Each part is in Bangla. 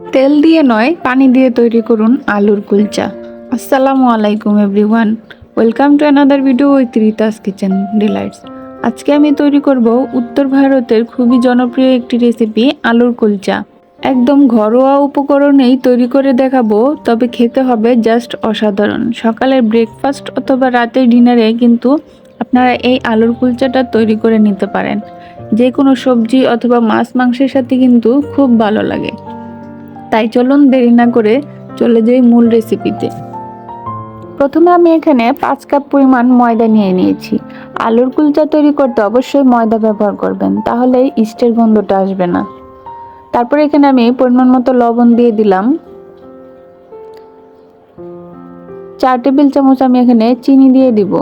তেল দিয়ে নয়, পানি দিয়ে তৈরি করুন আলুর কুলচা। আসসালামু আলাইকুম, everyone. Welcome to another video with Rita's kitchen delights. আজকে আমি তৈরি করব উত্তর ভারতের খুবই জনপ্রিয় একটি রেসিপি, আলুর কুলচা। একদম ঘরোয়া উপকরণেই তৈরি করে দেখাবো, তবে খেতে হবে জাস্ট অসাধারণ। সকালের ব্রেকফাস্ট অথবা রাতের ডিনারে কিন্তু আপনারা এই আলুর কুলচাটা তৈরি করে নিতে পারেন। যে কোনো সবজি অথবা মাছ, মাংসের সাথে কিন্তু খুব ভালো লাগে। তাই চলুন দেরি না করে চলে যাই মূল রেসিপিতে প্রথমে আমি এখানে পাঁচ কাপ পরিমাণ ময়দা নিয়ে নিয়েছি। আলুর কুলচা তৈরি করতে অবশ্যই ময়দা ব্যবহার করবেন, তাহলে ইস্টের গন্ধটা আসবে না। তারপর এখানে আমি পরিমাণ মতো লবণ দিয়ে দিলাম। চার টেবিল চামচ আমি এখানে চিনি দিয়ে দিব।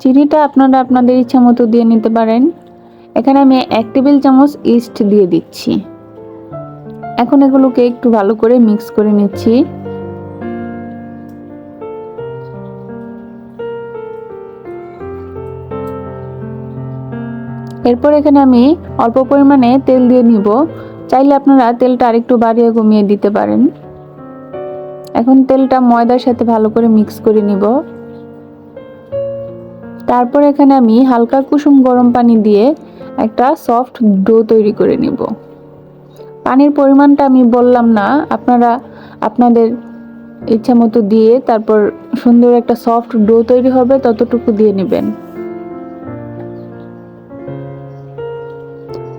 চিনিটা আপনারা আপনাদের ইচ্ছা মতো দিয়ে নিতে পারেন। এখানে আমি এক টেবিল চামচ ইস্ট দিয়ে দিচ্ছি। এখন এগুলোকে একটু ভালো করে মিক্স করে নিচ্ছি। এরপর এখানে আমি অল্প পরিমাণে তেল দিয়ে নিব। চাইলে আপনারা তেলটা আরেকটু বাড়িয়ে কমিয়ে দিতে পারেন। এখন তেলটা ময়দার সাথে ভালো করে মিক্স করে নিব। তারপর এখানে আমি হালকা কুসুম গরম পানি দিয়ে একটা সফট ডো তৈরি করে নিব। পানির পরিমাণটা আমি বললাম না, আপনারা আপনাদের ইচ্ছা মতো দিয়ে তারপর সুন্দর একটা সফট ডো তৈরি হবে, ততটুকু দিয়ে নেবেন।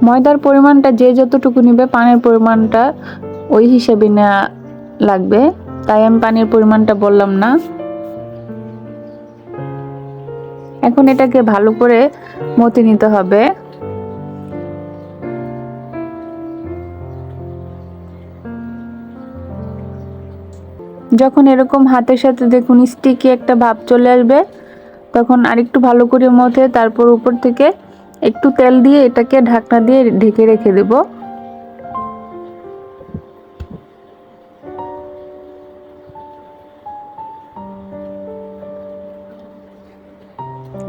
ময়দার পরিমাণটা যে যতটুকু নিবে, পানির পরিমাণটা ওই হিসেবে নেওয়া লাগবে। তাই আমি পানির পরিমাণটা বললাম না। এখন এটাকে ভালো করে মতে নিতে হবে। যখন এরকম হাতের সাথে দেখুন স্টিকি একটা ভাব চলে আসবে, তখন আরেকটু ভালো করে মধ্যে তারপর উপর থেকে একটু তেল দিয়ে এটাকে ঢাকনা দিয়ে ঢেকে রেখে দেব।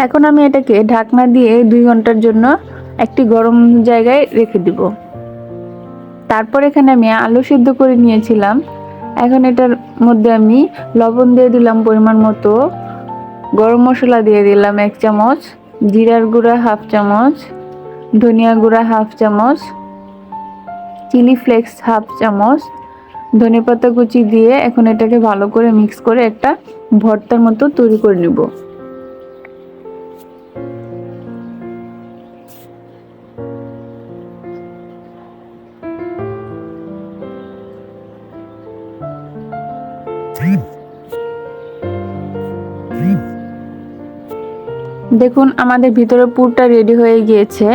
এখন আমি এটাকে ঢাকনা দিয়ে দুই ঘণ্টার জন্য একটি গরম জায়গায় রেখে দিব। তারপর এখানে আমি আলু সিদ্ধ করে নিয়েছিলাম। এখন এটার মধ্যে আমি লবণ দিয়ে দিলাম পরিমাণ মতো। গরম মশলা দিয়ে দিলাম এক চামচ, জিরার গুঁড়া হাফ চামচ, ধনিয়া গুঁড়া হাফ চামচ, চিলি ফ্লেক্স হাফ চামচ ধনে পাতা কুচি দিয়ে এখন এটাকে ভালো করে মিক্স করে একটা ভর্তার মতো তৈরি করে নিব। দেখুন, আমাদের ভিতরে পুরটা রেডি হয়ে গিয়েছে।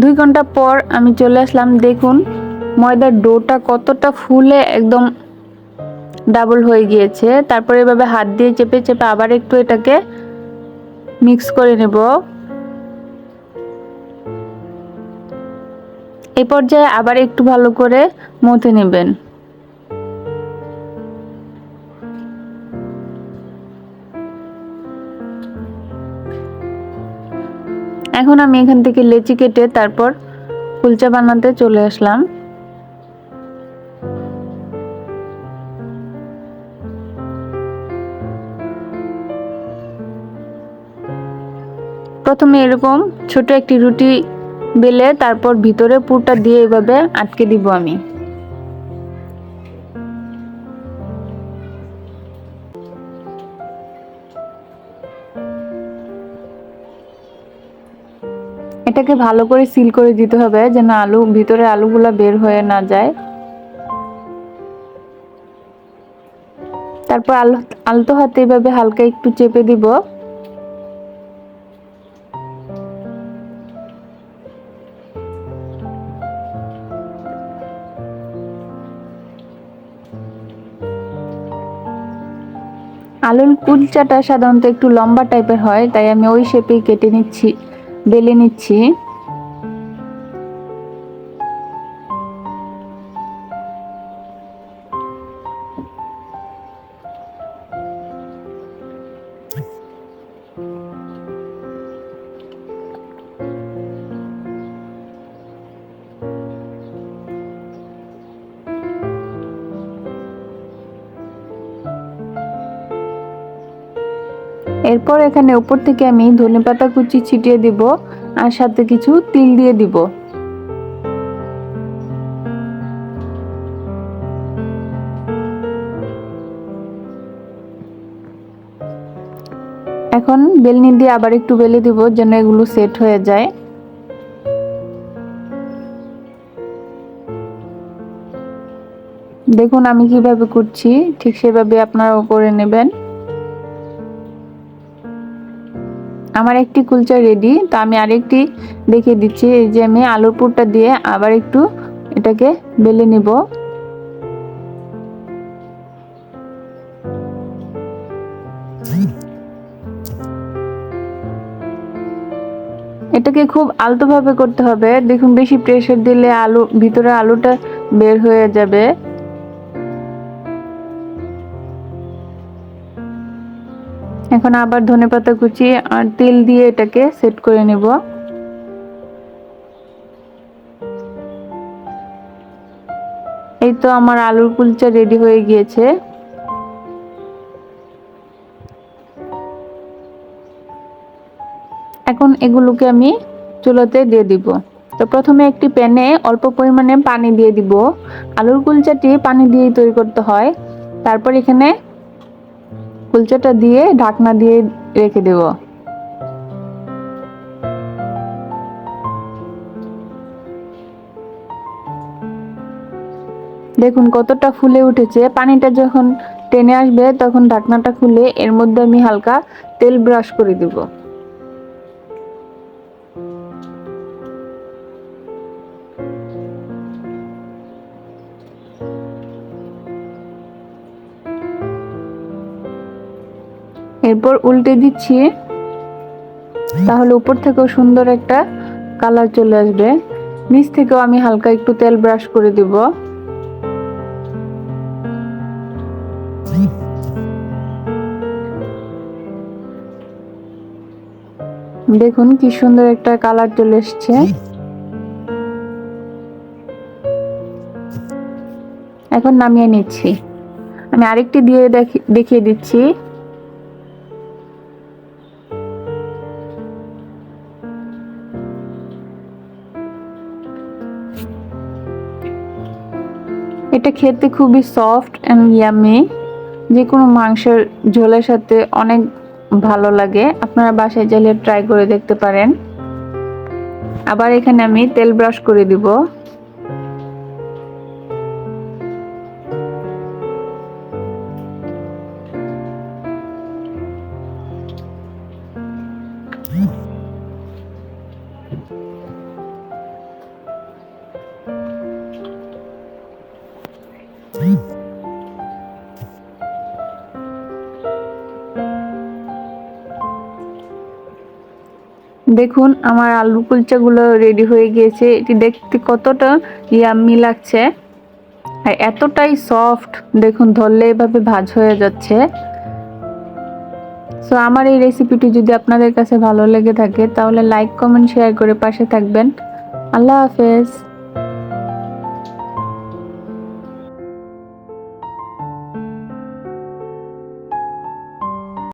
দুই ঘণ্টা পর আমি চলে আসলাম, দেখুন, ময়দার ডোটা কতটা ফুলে একদম ডাবল হয়ে গিয়েছে। তারপরে এভাবে হাত দিয়ে চেপে চেপে আবার একটু এটাকে মিক্স করে নেব। এই পর্যায়ে আবার একটু ভালো করে মথে নেবেন। এখন আমি এখান থেকে লেচি কেটে তারপর কুলচা বানাতে চলে আসলাম। প্রথমে এরকম ছোট একটি রুটি বেলে তারপর ভিতরে পুরটা দিয়ে এভাবে আটকে দিব আমি। এটাকে ভালো করে সিল করে দিতে হবে যেন আলু, ভিতরে আলুগুলা বের হয়ে না যায়। তারপর আলু, আলতো হাতে এভাবে হালকা একটু চেপে দিব। আলুর কুলচাটা সাধারণত একটু লম্বা টাইপের হয়, তাই আমি ওই শেপেই কেটে নিচ্ছি। বেলে নিচ্ছি। এরপর এখানে উপর থেকে আমি ধনেপাতা কুচি ছিটিয়ে দিব আর সাথে কিছু তিল দিয়ে দিব। এখন বেলনি দিয়ে আবার একটু বেলে দিব যেন এগুলো সেট হয়ে যায়। দেখুন আমি কীভাবে করছি, ঠিক সেভাবে আপনারাও করে নেবেন। আমার একটি কুলচা রেডি তো আমি আরেকটি দেখিয়ে দিচ্ছি। এই যে আমি আলুর পুরটা দিয়ে আবার একটু এটাকে বেলে নিব। এটাকে খুব আলতোভাবে করতে হবে। দেখুন, বেশি প্রেসার দিলে আলু, ভিতরে আলুটা বের হয়ে যাবে। এখন আবার ধনেপাতা কুচি আর তেল দিয়ে এটাকে সেট করে নেব। এই তো আমার আলুর কুলচা রেডি হয়ে গিয়েছে। এখন এগুলোকে আমি চুলোতে দিয়ে দিব। তো প্রথমে একটি প্যানে অল্প পরিমাণে পানি দিয়ে দিব। আলুর কুলচাটি পানি দিয়েই তৈরি করতে হয়। তারপর এখানে কুলচাটা দিয়ে ঢাকনা দিয়ে রেখে দেব। দেখুন কতটা ফুলে উঠেছে। পানিটা যখন টেনে আসবে তখন ঢাকনাটা খুলে এর মধ্যে আমি হালকা তেল ব্রাশ করে দেব। এরপর উল্টে দিচ্ছি। তাহলে উপর থেকেও সুন্দর একটা কালার চলে আসবে। নিচ থেকেও আমি হালকা একটু তেল ব্রাশ করে দিব। দেখুন কি সুন্দর একটা কালার চলে এসছে। এখন নামিয়ে নিচ্ছি। আমি আরেকটি দিয়ে দেখিয়ে দিচ্ছি। এটা খেতে খুবই সফট অ্যান্ড ইয়ামি যে কোনো মাংসের ঝোলের সাথে অনেক ভালো লাগে। আপনারা বাসায় চাইলে ট্রাই করে দেখতে পারেন। আবার এখানে আমি তেল ব্রাশ করে দিব। দেখুন, আমার আলু কুলচাগুলো রেডি হয়ে গিয়েছে। এটি দেখতে কতটা ইয়াম্মি লাগছে। আর এতটাই সফট দেখুন, ধরলে এভাবে ভাজ হয়ে যাচ্ছে। সো আমার এই রেসিপিটি যদি আপনাদের কাছে ভালো লেগে থাকে, তাহলে লাইক কমেন্ট শেয়ার করে পাশে থাকবেন। আল্লাহ হাফেজ।